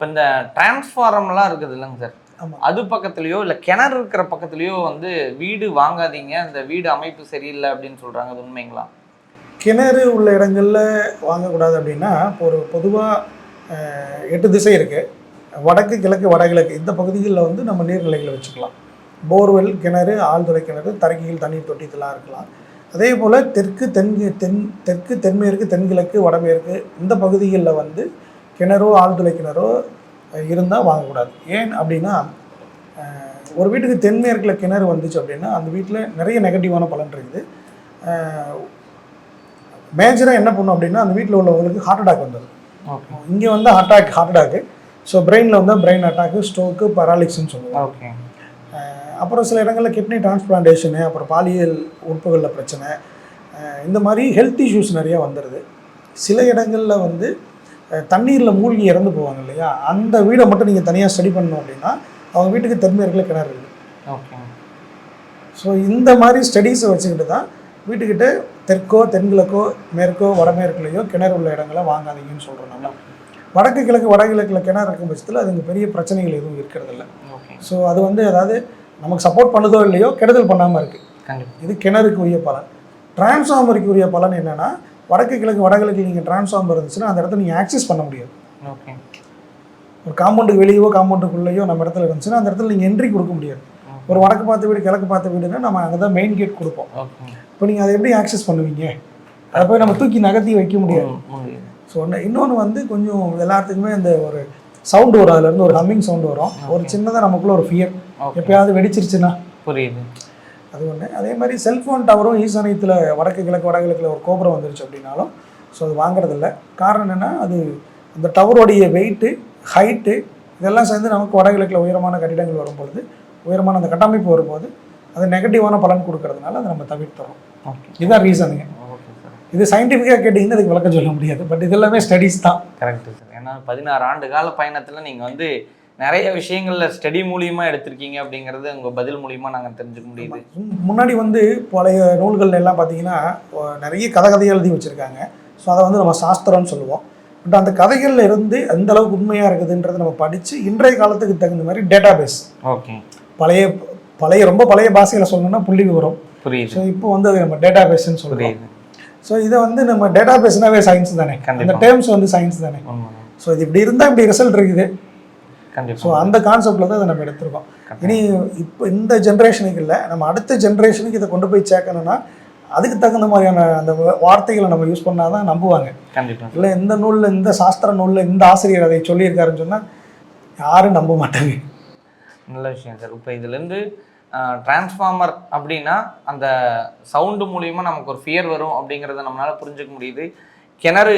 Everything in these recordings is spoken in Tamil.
இப்போ இந்த டிரான்ஸ்ஃபாரம்லாம் இருக்குது இல்லைங்க சார். அது பக்கத்துலயோ இல்லை கிணறு இருக்கிற பக்கத்துலயோ வந்து வீடு வாங்காதீங்க இந்த வீடு அமைப்பு சரியில்லை அப்படின்னு சொல்றாங்க அது உண்மைங்களா? கிணறு உள்ள இடங்களில் வாங்கக்கூடாது அப்படின்னா இப்போ ஒரு பொதுவாக எட்டு திசை இருக்குது வடக்கு கிழக்கு வடகிழக்கு. இந்த பகுதிகளில் வந்து நம்ம நீர்நிலைகளை வச்சுக்கலாம். போர்வெல் கிணறு ஆழ்துளை கிணறு தரைக்கீழ் தண்ணீர் தொட்டி இதெல்லாம் இருக்கலாம். அதே போல் தெற்கு தென் தென் தெற்கு தென்மேற்கு தென்கிழக்கு வடமேற்கு இந்த பகுதிகளில் வந்து கிணறோ ஆழ்துளை கிணறோ இருந்தால் வாங்கக்கூடாது. ஏன் அப்படின்னா ஒரு வீட்டுக்கு தென்மேற்கில் கிணறு வந்துச்சு அப்படின்னா அந்த வீட்டில் நிறைய நெகட்டிவான பலன் இருக்குது. மேஜராக என்ன பண்ணும் அப்படின்னா அந்த வீட்டில் உள்ளவங்களுக்கு ஹார்ட் அட்டாக் ஓகே இங்கே வந்து அட்டாக் ஹார்ட் அட்டாக்கு ஸோ பிரெயினில் வந்து பிரெயின் அட்டாக்கு ஸ்ட்ரோக்கு பராலிக்ஸ்னு சொல்லுவோம் ஓகே அஹ் அப்புறம் சில இடங்களில் கிட்னி டிரான்ஸ்பிளான்டேஷனு அப்புறம் பாலியல் உறுப்புகளில் பிரச்சனை. இந்த மாதிரி ஹெல்த் இஷ்யூஸ் நிறைய வந்துடுது சில இடங்களில் வந்து தண்ணீரில் மூழ்கி இறந்து போவாங்க இல்லையா? அந்த வீடை மட்டும் நீங்கள் தனியாக ஸ்டடி பண்ணணும் அப்படின்னா அவங்க வீட்டுக்கு தென்மேற்கில் கிணறு இருக்குது ஓகே. ஸோ இந்த மாதிரி ஸ்டடீஸை வச்சுக்கிட்டு தான் வீட்டுக்கிட்ட தெற்கோ தென்கிழக்கோ மேற்கோ வடமேற்குலையோ கிணறு உள்ள இடங்களை வாங்காதீங்கன்னு சொல்கிறோம் நம்ம. வடக்கு கிழக்கு வடகிழக்கில் கிணறு இருக்கும் பட்சத்தில் அதுங்க பெரிய பிரச்சனைகள் எதுவும் இருக்கிறதில்ல. ஓகே. ஸோ அது வந்து அதாவது நமக்கு சப்போர்ட் பண்ணுதோ இல்லையோ கெடுதல் பண்ணாமல் இருக்குது இது கிணறுக்கு உரிய பலன். டிரான்ஸ்ஃபார்மருக்கு உரிய பலன் என்னென்னா வடக்கு கிழக்கு வடகிழக்கு நீங்கள் டிரான்ஸ்ஃபார்மர் இருந்துச்சுன்னா அந்த இடத்துல நீங்கள் ஆக்சஸ் பண்ண முடியாது. ஓகே ஒரு காம்பவுண்டுக்கு வெளியவோ காம்பவுண்டுக்குள்ளேயோ நம்ம இடத்துல இருந்துச்சுன்னா அந்த இடத்துல நீங்கள் என்ட்ரி கொடுக்க முடியாது. ஒரு வடக்கு பார்த்த வீடு கிழக்கு பார்த்த வீடுன்னா நம்ம அங்கே தான் மெயின் கேட் கொடுப்போம் இப்போ நீங்கள் அதை எப்படி ஆக்சஸ் பண்ணுவீங்க? அதை போய் நம்ம தூக்கி நகர்த்தி வைக்க முடியாது. ஸோ இன்னொன்று வந்து கொஞ்சம் எல்லாத்துக்குமே இந்த ஒரு சவுண்டு வரும். அதுலேருந்து ஒரு ஹம்மிங் சவுண்டு வரும். ஒரு சின்னதாக நமக்குள்ள ஒரு ஃபியர் எப்பயாவது வெடிச்சிருச்சுன்னா. புரியுது. அது ஒன்று அதே மாதிரி செல்ஃபோன் டவரும் ஈசானியத்தில் வடக்கு கிழக்கு வடகிழக்கில் ஒரு கோபுரம் வந்துருச்சு அப்படின்னாலும் ஸோ அது வாங்குறதில்ல. காரணம் என்னென்னா அது அந்த டவரோடைய வெயிட்டு ஹைட்டு இதெல்லாம் சேர்ந்து நமக்கு வடகிழக்கில் உயரமான கட்டிடங்கள் வரும்பொழுது உயரமான அந்த கட்டமைப்பு வரும்போது அது நெகட்டிவான பலன் கொடுக்கறதுனால அதை நம்ம தவிர்த்துறோம். ஓகே இதுதான் ரீசனுங்க ஓகே இது சயின்டிஃபிக்காக கேட்டிங்கன்னா அதுக்கு விளக்கம் சொல்ல முடியாது. பட் இது எல்லாமே ஸ்டடீஸ் தான். கரெக்ட் சார் ஏன்னா பதினாறு ஆண்டு கால பயணத்தில் நீங்கள் வந்து நிறைய விஷயங்கள்ல ஸ்டடி மூலியமா எடுத்திருக்கீங்க அப்படிங்கிறது உங்க பதில் மூலியமா நாங்கள் தெரிஞ்சுக்க முடியுது. முன்- முன்னாடி வந்து பழைய நூல்கள் எல்லாம் பார்த்தீங்கன்னா நிறைய கதை கதைகள் எழுதி வச்சுருக்காங்க. ஸோ அதை வந்து நம்ம சாஸ்திரம்னு சொல்லுவோம். பட் அந்த கதைகள்ல இருந்து எந்த அளவுக்கு உண்மையாக இருக்குதுன்றதை நம்ம படித்து இன்றைய காலத்துக்கு தகுந்த மாதிரி டேட்டா பேஸ் ஓகே பழைய பழைய ரொம்ப பழைய பாஷையில் சொல்லணும்னா புள்ளி விவரம். புரியுது. ஸோ இப்போ வந்து அது நம்ம டேட்டா பேஸ்ன்னு சொல்கிறோம் ஸோ இதை வந்து நம்ம டேட்டா பேஸ்னாவே சயின்ஸ் தானே. அந்த. டேர்ம்ஸ் வந்து சயின்ஸ் தானே. ஸோ இது இப்படி இருந்தால் இப்படி ரிசல்ட் இருக்குது. ஸோ அந்த கான்செப்டில் தான் அதை நம்ம எடுத்திருக்கோம். இனி இப்போ இந்த ஜென்ரேஷனுக்கு இல்லை நம்ம அடுத்த ஜென்ரேஷனுக்கு இதை கொண்டு போய் சேர்க்கணும்னா அதுக்கு தகுந்த மாதிரியான அந்த வார்த்தைகளை நம்ம யூஸ் பண்ணால் தான் நம்புவாங்க. கண்டிப்பா. இல்லை இந்த நூலில் இந்த சாஸ்திர நூலில் இந்த ஆசிரியர் அதை சொல்லியிருக்காருன்னு சொன்னால் யாரும் நம்ப மாட்டாங்க. நல்ல விஷயம் சார். இப்போ இதுலேருந்து டிரான்ஸ்ஃபார்மர் அப்படின்னா அந்த சவுண்டு மூலியமா நமக்கு ஒரு ஃபியர் வரும் அப்படிங்கிறத நம்மளால புரிஞ்சுக்க முடியுது. கிணறு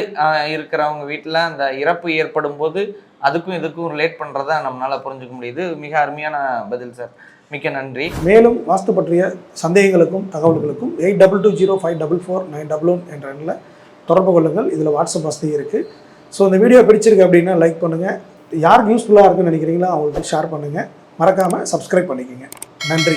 இருக்கிறவங்க வீட்டில் அந்த இறப்பு ஏற்படும் போது அதுக்கும் இதுக்கும் ரிலேட் பண்ணுறதா நம்மளால் புரிஞ்சுக்க முடியுது. மிக அருமையான பதில் சார் மிக்க நன்றி. மேலும் வாஸ்து பற்றிய சந்தேகங்களுக்கும் தகவல்களுக்கும் eight double two zero five double four nine double one என்ற எண்ணில் தொடர்பு கொள்ளுங்கள். இதில் வாட்ஸ்அப் வசதி இருக்குது ஸோ இந்த வீடியோ பிடிச்சிருக்கு அப்படின்னா லைக் பண்ணுங்கள் யாருக்கு யூஸ்ஃபுல்லாக இருக்குன்னு நினைக்கிறீங்களோ அவங்களுக்கு ஷேர் பண்ணுங்கள் மறக்காமல் சப்ஸ்கிரைப் பண்ணிக்கோங்க. நன்றி.